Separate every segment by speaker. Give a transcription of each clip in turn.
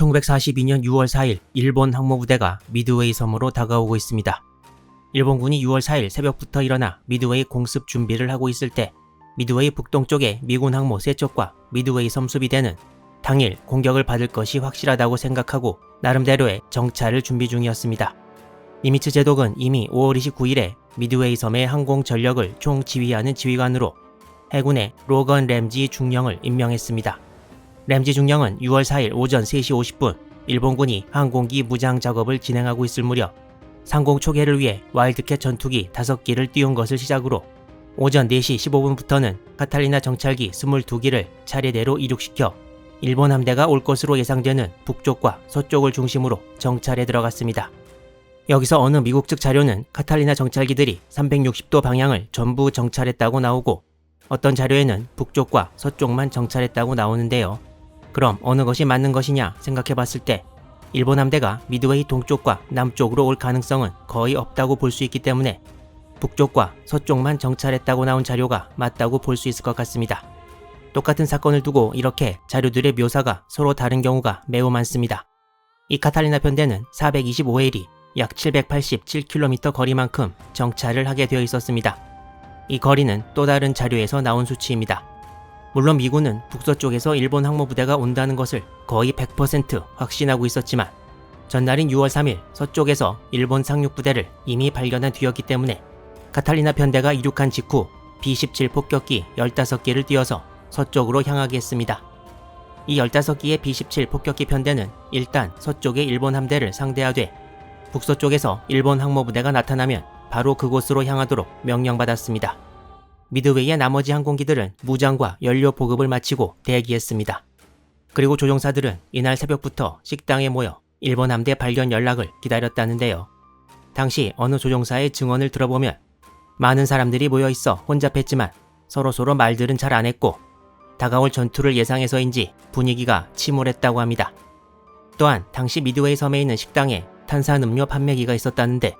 Speaker 1: 1942년 6월 4일 일본 항모부대가 미드웨이 섬으로 다가오고 있습니다. 일본군이 6월 4일 새벽부터 일어나 미드웨이 공습 준비를 하고 있을 때 미드웨이 북동쪽에 미군 항모 세 쪽과 미드웨이 섬 수비대는 당일 공격을 받을 것이 확실하다고 생각하고 나름대로의 정찰을 준비 중이었습니다. 니미츠 제독은 이미 5월 29일에 미드웨이 섬의 항공 전력을 총 지휘하는 지휘관으로 해군의 로건 램지 중령을 임명했습니다. 램지 중령은 6월 4일 오전 3시 50분 일본군이 항공기 무장 작업을 진행하고 있을 무렵 상공 초계를 위해 와일드캣 전투기 5기를 띄운 것을 시작으로 오전 4시 15분부터는 카탈리나 정찰기 22기를 차례대로 이륙시켜 일본 함대가 올 것으로 예상되는 북쪽과 서쪽을 중심으로 정찰에 들어갔습니다. 여기서 어느 미국 측 자료는 카탈리나 정찰기들이 360도 방향을 전부 정찰했다고 나오고 어떤 자료에는 북쪽과 서쪽만 정찰했다고 나오는데요. 그럼 어느 것이 맞는 것이냐 생각해 봤을 때 일본 함대가 미드웨이 동쪽과 남쪽으로 올 가능성은 거의 없다고 볼 수 있기 때문에 북쪽과 서쪽만 정찰했다고 나온 자료가 맞다고 볼 수 있을 것 같습니다. 똑같은 사건을 두고 이렇게 자료들의 묘사가 서로 다른 경우가 매우 많습니다. 이 카탈리나 편대는 425회일이 약 787km 거리만큼 정찰을 하게 되어 있었습니다. 이 거리는 또 다른 자료에서 나온 수치입니다. 물론 미군은 북서쪽에서 일본 항모부대가 온다는 것을 거의 100% 확신하고 있었지만 전날인 6월 3일 서쪽에서 일본 상륙부대를 이미 발견한 뒤였기 때문에 카탈리나 편대가 이륙한 직후 B-17 폭격기 15개를 띄워서 서쪽으로 향하게 했습니다. 이 15기의 B-17 폭격기 편대는 일단 서쪽의 일본 함대를 상대하되 북서쪽에서 일본 항모부대가 나타나면 바로 그곳으로 향하도록 명령받았습니다. 미드웨이의 나머지 항공기들은 무장과 연료 보급을 마치고 대기했습니다. 그리고 조종사들은 이날 새벽부터 식당에 모여 일본 함대 발견 연락을 기다렸다는데요. 당시 어느 조종사의 증언을 들어보면 많은 사람들이 모여 있어 혼잡했지만 서로서로 말들은 잘 안 했고 다가올 전투를 예상해서인지 분위기가 침울했다고 합니다. 또한 당시 미드웨이 섬에 있는 식당에 탄산음료 판매기가 있었다는데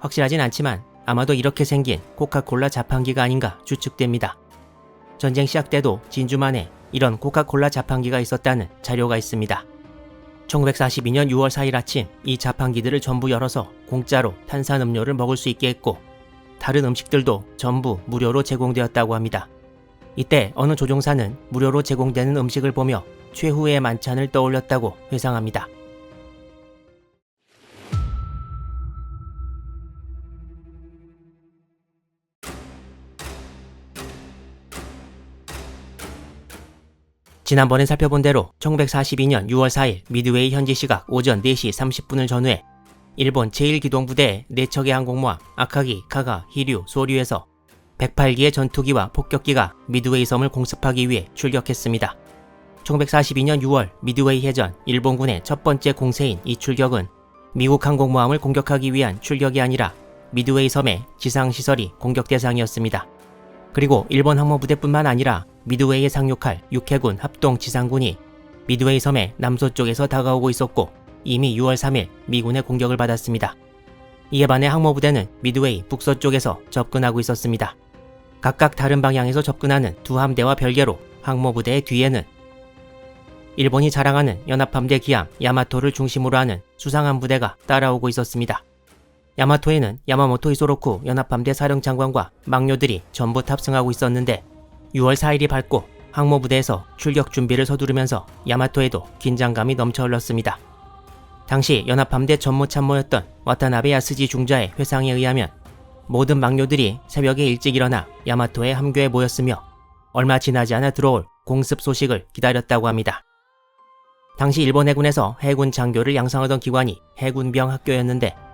Speaker 1: 확실하진 않지만 아마도 이렇게 생긴 코카콜라 자판기가 아닌가 추측됩니다. 전쟁 시작 때도 진주만에 이런 코카콜라 자판기가 있었다는 자료가 있습니다. 1942년 6월 4일 아침 이 자판기들을 전부 열어서 공짜로 탄산음료를 먹을 수 있게 했고 다른 음식들도 전부 무료로 제공되었다고 합니다. 이때 어느 조종사는 무료로 제공되는 음식을 보며 최후의 만찬을 떠올렸다고 회상합니다. 지난번에 살펴본 대로 1942년 6월 4일 미드웨이 현지 시각 오전 4시 30분을 전후해 일본 제1기동부대의 4척의 항공모함 아카기, 카가, 히류, 소류에서 108기의 전투기와 폭격기가 미드웨이 섬을 공습하기 위해 출격했습니다. 1942년 6월 미드웨이 해전 일본군의 첫 번째 공세인 이 출격은 미국 항공모함을 공격하기 위한 출격이 아니라 미드웨이 섬의 지상시설이 공격 대상이었습니다. 그리고 일본 항모부대뿐만 아니라 미드웨이에 상륙할 육해군 합동 지상군이 미드웨이 섬의 남서쪽에서 다가오고 있었고 이미 6월 3일 미군의 공격을 받았습니다. 이에 반해 항모부대는 미드웨이 북서쪽에서 접근하고 있었습니다. 각각 다른 방향에서 접근하는 두 함대와 별개로 항모부대의 뒤에는 일본이 자랑하는 연합함대 기함 야마토를 중심으로 하는 수상한 부대가 따라오고 있었습니다. 야마토에는 야마모토 이소로쿠 연합함대 사령장관과 막료들이 전부 탑승하고 있었는데 6월 4일이 밝고 항모부대에서 출격 준비를 서두르면서 야마토에도 긴장감이 넘쳐 흘렀습니다. 당시 연합함대 전무참모였던 와타나베 야스지 중자의 회상에 의하면 모든 막료들이 새벽에 일찍 일어나 야마토의 함교에 모였으며 얼마 지나지 않아 들어올 공습 소식을 기다렸다고 합니다. 당시 일본 해군에서 해군 장교를 양성하던 기관이 해군병 학교였는데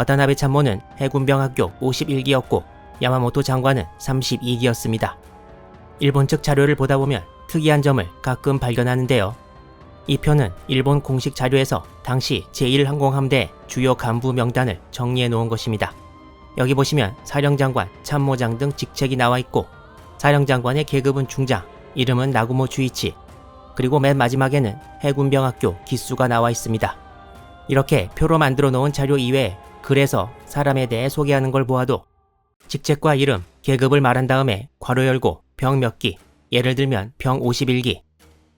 Speaker 1: 와타나베 참모는 해군병 학교 51기였고 야마모토 장관은 32기였습니다. 일본 측 자료를 보다 보면 특이한 점을 가끔 발견하는데요. 이 표는 일본 공식 자료에서 당시 제1항공함대 주요 간부 명단을 정리해 놓은 것입니다. 여기 보시면 사령장관, 참모장 등 직책이 나와 있고 사령장관의 계급은 중장, 이름은 나구모 주이치, 그리고 맨 마지막에는 해군병학교 기수가 나와 있습니다. 이렇게 표로 만들어 놓은 자료 이외에 글에서 사람에 대해 소개하는 걸 보아도 직책과 이름, 계급을 말한 다음에 괄호 열고 병 몇 기, 예를 들면 병 51기.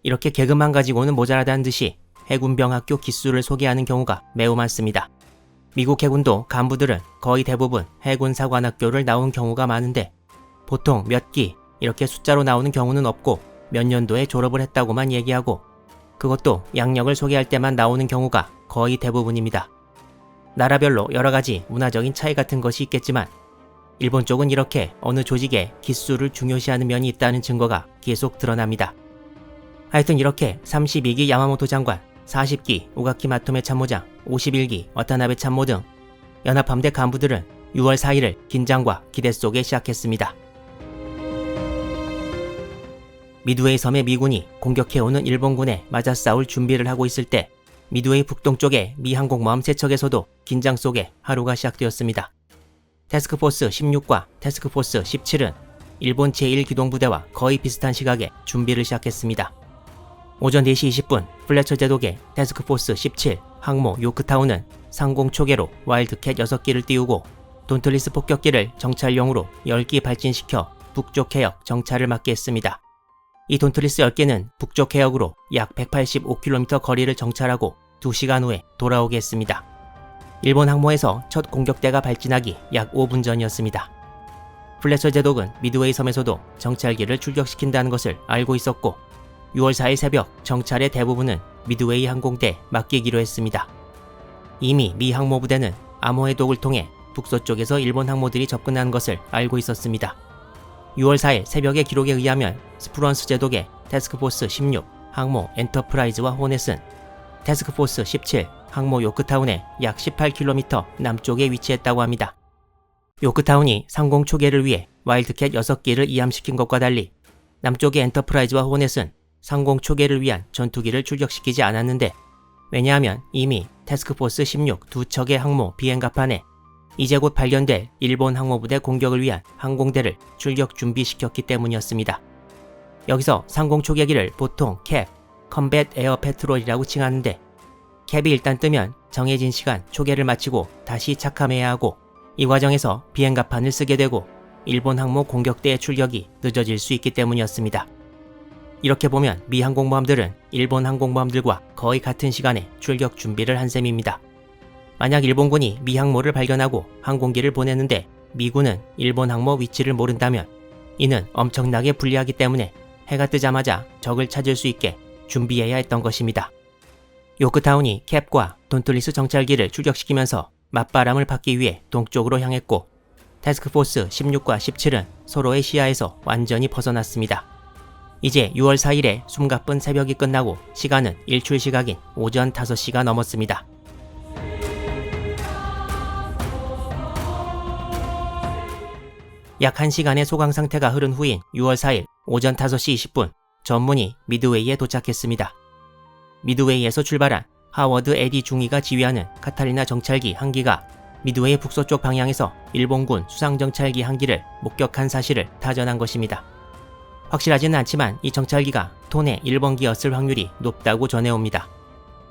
Speaker 1: 이렇게 계급만 가지고는 모자라다는 듯이 해군병 학교 기수를 소개하는 경우가 매우 많습니다. 미국 해군도 간부들은 거의 대부분 해군 사관학교를 나온 경우가 많은데 보통 몇 기 이렇게 숫자로 나오는 경우는 없고 몇 년도에 졸업을 했다고만 얘기하고 그것도 양력을 소개할 때만 나오는 경우가 거의 대부분입니다. 나라별로 여러 가지 문화적인 차이 같은 것이 있겠지만 일본 쪽은 이렇게 어느 조직에 기수를 중요시하는 면이 있다는 증거가 계속 드러납니다. 하여튼 이렇게 32기 야마모토 장관, 40기 오가키 마토메 참모장, 51기 와타나베 참모 등 연합함대 간부들은 6월 4일을 긴장과 기대 속에 시작했습니다. 미드웨이 섬의 미군이 공격해오는 일본군에 맞아 싸울 준비를 하고 있을 때 미드웨이 북동쪽의 미 항공모함 세척에서도 긴장 속에 하루가 시작되었습니다. 태스크포스 16과 태스크포스 17은 일본 제1기동부대와 거의 비슷한 시각에 준비를 시작했습니다. 오전 4시 20분 플래처 제독의 태스크포스 17 항모 요크타운은 상공 초계로 와일드캣 6기를 띄우고 돈틀리스 폭격기를 정찰용으로 10기 발진시켜 북쪽 해역 정찰을 맡게 했습니다. 이 돈틀리스 10개는 북쪽 해역으로 약 185km 거리를 정찰하고 2시간 후에 돌아오게 했습니다. 일본 항모에서 첫 공격대가 발진하기 약 5분 전이었습니다. 플래처 제독은 미드웨이 섬에서도 정찰기를 출격시킨다는 것을 알고 있었고 6월 4일 새벽 정찰의 대부분은 미드웨이 항공대에 맡기기로 했습니다. 이미 미 항모부대는 암호의 독을 통해 북서쪽에서 일본 항모들이 접근하는 것을 알고 있었습니다. 6월 4일 새벽의 기록에 의하면 스프런스 제독의 태스크포스 16 항모 엔터프라이즈와 호넷은 태스크포스 17 항모 요크타운의 약 18km 남쪽에 위치했다고 합니다. 요크타운이 상공 초계를 위해 와일드캣 6기를 이함시킨 것과 달리 남쪽의 엔터프라이즈와 호넷은 상공 초계를 위한 전투기를 출격시키지 않았는데 왜냐하면 이미 태스크포스 16 두 척의 항모 비행갑판에 이제 곧 발견될 일본 항모부대 공격을 위한 항공대를 출격 준비시켰기 때문이었습니다. 여기서 상공 초계기를 보통 캡, 컴뱃 에어 패트롤이라고 칭하는데 캡이 일단 뜨면 정해진 시간 초계를 마치고 다시 착함해야 하고 이 과정에서 비행갑판을 쓰게 되고 일본 항모 공격대의 출격이 늦어질 수 있기 때문이었습니다. 이렇게 보면 미 항공모함들은 일본 항공모함들과 거의 같은 시간에 출격 준비를 한 셈입니다. 만약 일본군이 미 항모를 발견하고 항공기를 보내는데 미군은 일본 항모 위치를 모른다면 이는 엄청나게 불리하기 때문에 해가 뜨자마자 적을 찾을 수 있게 준비해야 했던 것입니다. 요크타운이 캡과 돈틀리스 정찰기를 출격시키면서 맞바람을 받기 위해 동쪽으로 향했고 태스크포스 16과 17은 서로의 시야에서 완전히 벗어났습니다. 이제 6월 4일에 숨가쁜 새벽이 끝나고 시간은 일출 시각인 오전 5시가 넘었습니다. 약 1시간의 소강 상태가 흐른 후인 6월 4일 오전 5시 20분 전문이 미드웨이에 도착했습니다. 미드웨이에서 출발한 하워드 에디 중위가 지휘하는 카탈리나 정찰기 한 기가 미드웨이 북서쪽 방향에서 일본군 수상 정찰기 한 기를 목격한 사실을 타전한 것입니다. 확실하지는 않지만 이 정찰기가 톤의 일본기였을 확률이 높다고 전해옵니다.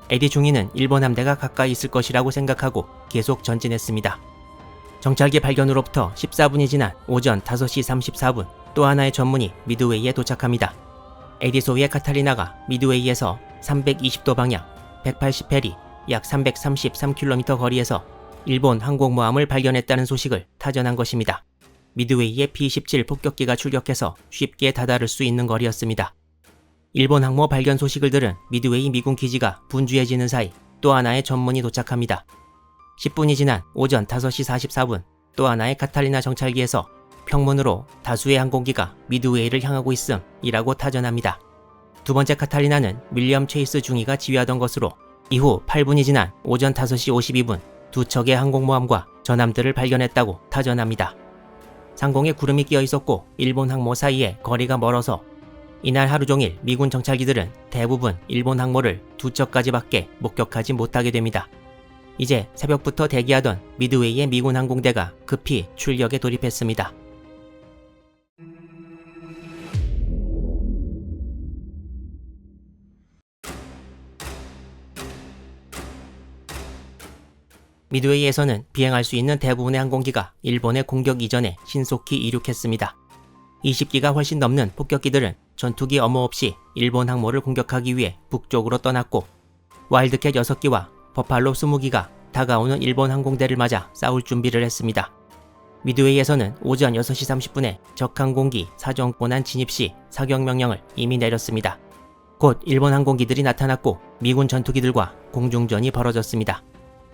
Speaker 1: 에디 중위는 일본 함대가 가까이 있을 것이라고 생각하고 계속 전진했습니다. 정찰기 발견으로부터 14분이 지난 오전 5시 34분 또 하나의 전문이 미드웨이에 도착합니다. 에디소위의 카탈리나가 미드웨이에서 320도 방향 180페리 약 333km 거리에서 일본 항공모함을 발견했다는 소식을 타전한 것입니다. 미드웨이의 P-17 폭격기가 출격해서 쉽게 다다를 수 있는 거리였습니다. 일본 항모 발견 소식을 들은 미드웨이 미군 기지가 분주해지는 사이 또 하나의 전문이 도착합니다. 10분이 지난 오전 5시 44분 또 하나의 카탈리나 정찰기에서 평문으로 다수의 항공기가 미드웨이를 향하고 있음이라고 타전합니다. 두 번째 카탈리나는 윌리엄 체이스 중위가 지휘하던 것으로 이후 8분이 지난 오전 5시 52분 두 척의 항공모함과 전함들을 발견했다고 타전합니다. 상공에 구름이 끼어 있었고 일본 항모 사이에 거리가 멀어서 이날 하루 종일 미군 정찰기들은 대부분 일본 항모를 두 척까지밖에 목격하지 못하게 됩니다. 이제 새벽부터 대기하던 미드웨이의 미군 항공대가 급히 출격에 돌입했습니다. 미드웨이에서는 비행할 수 있는 대부분의 항공기가 일본의 공격 이전에 신속히 이륙했습니다. 20기가 훨씬 넘는 폭격기들은 전투기 엄호 없이 일본 항모를 공격하기 위해 북쪽으로 떠났고 와일드캣 6기와 버팔로 20기가 다가오는 일본 항공대를 맞아 싸울 준비를 했습니다. 미드웨이에서는 오전 6시 30분에 적 항공기 사정권한 진입 시 사격 명령을 이미 내렸습니다. 곧 일본 항공기들이 나타났고 미군 전투기들과 공중전이 벌어졌습니다.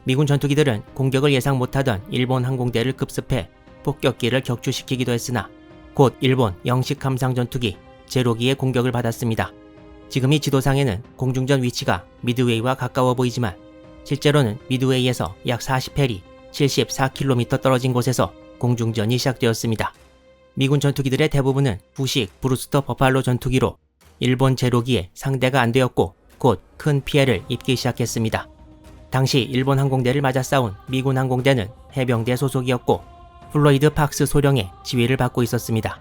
Speaker 1: 미군 전투기들은 공격을 예상 못하던 일본 항공대를 급습해 폭격기를 격추시키기도 했으나 곧 일본 영식 함상 전투기 제로기의 공격을 받았습니다. 지금 이 지도상에는 공중전 위치가 미드웨이와 가까워 보이지만 실제로는 미드웨이에서 약 40해리 74km 떨어진 곳에서 공중전이 시작되었습니다. 미군 전투기들의 대부분은 부식 브루스터 버팔로 전투기로 일본 제로기에 상대가 안 되었고 곧 큰 피해를 입기 시작했습니다. 당시 일본 항공대를 맞아 싸운 미군 항공대는 해병대 소속이었고 플로이드 박스 소령의 지휘를 받고 있었습니다.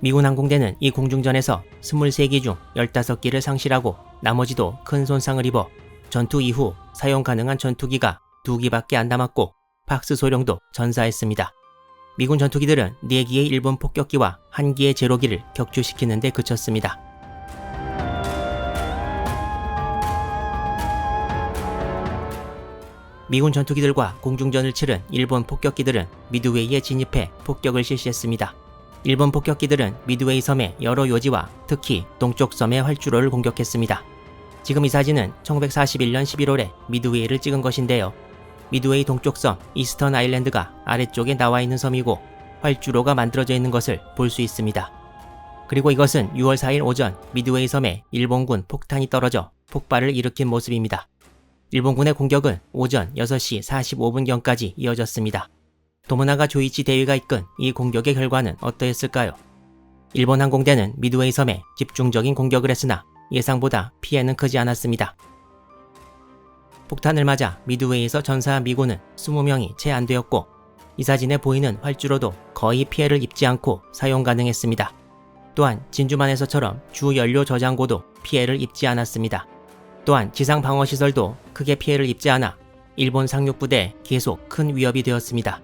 Speaker 1: 미군 항공대는 이 공중전에서 23기 중 15기를 상실하고 나머지도 큰 손상을 입어 전투 이후 사용 가능한 전투기가 2기밖에 안 남았고 박스 소령도 전사했습니다. 미군 전투기들은 4기의 일본 폭격기와 1기의 제로기를 격추시키는 데 그쳤습니다. 미군 전투기들과 공중전을 치른 일본 폭격기들은 미드웨이에 진입해 폭격을 실시했습니다. 일본 폭격기들은 미드웨이 섬의 여러 요지와 특히 동쪽 섬의 활주로를 공격했습니다. 지금 이 사진은 1941년 11월에 미드웨이를 찍은 것인데요. 미드웨이 동쪽 섬 이스턴 아일랜드가 아래쪽에 나와 있는 섬이고 활주로가 만들어져 있는 것을 볼 수 있습니다. 그리고 이것은 6월 4일 오전 미드웨이 섬에 일본군 폭탄이 떨어져 폭발을 일으킨 모습입니다. 일본군의 공격은 오전 6시 45분경까지 이어졌습니다. 도모나가 조이치 대위가 이끈 이 공격의 결과는 어떠했을까요? 일본 항공대는 미드웨이 섬에 집중적인 공격을 했으나 예상보다 피해는 크지 않았습니다. 폭탄을 맞아 미드웨이에서 전사한 미군은 20명이 채 안 되었고 이 사진에 보이는 활주로도 거의 피해를 입지 않고 사용 가능했습니다. 또한 진주만에서처럼 주 연료 저장고도 피해를 입지 않았습니다. 또한 지상 방어 시설도 크게 피해를 입지 않아 일본 상륙부대에 계속 큰 위협이 되었습니다.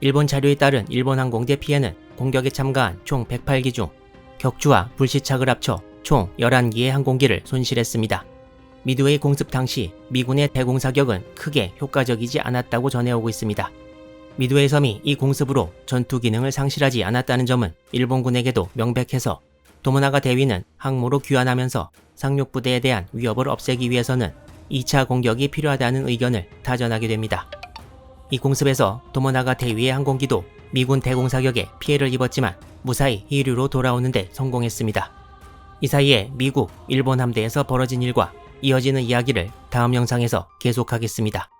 Speaker 1: 일본 자료에 따른 일본 항공대 피해는 공격에 참가한 총 108기 중 격추와 불시착을 합쳐 총 11기의 항공기를 손실했습니다. 미드웨이 공습 당시 미군의 대공 사격은 크게 효과적이지 않았다고 전해오고 있습니다. 미드웨이 섬이 이 공습으로 전투 기능을 상실하지 않았다는 점은 일본군에게도 명백해서 도모나가 대위는 항모로 귀환하면서 상륙부대에 대한 위협을 없애기 위해서는 2차 공격이 필요하다는 의견을 타전하게 됩니다. 이 공습에서 도모나가 대위의 항공기도 미군 대공 사격에 피해를 입었지만 무사히 히류로 돌아오는데 성공했습니다. 이 사이에 미국, 일본 함대에서 벌어진 일과 이어지는 이야기를 다음 영상에서 계속하겠습니다.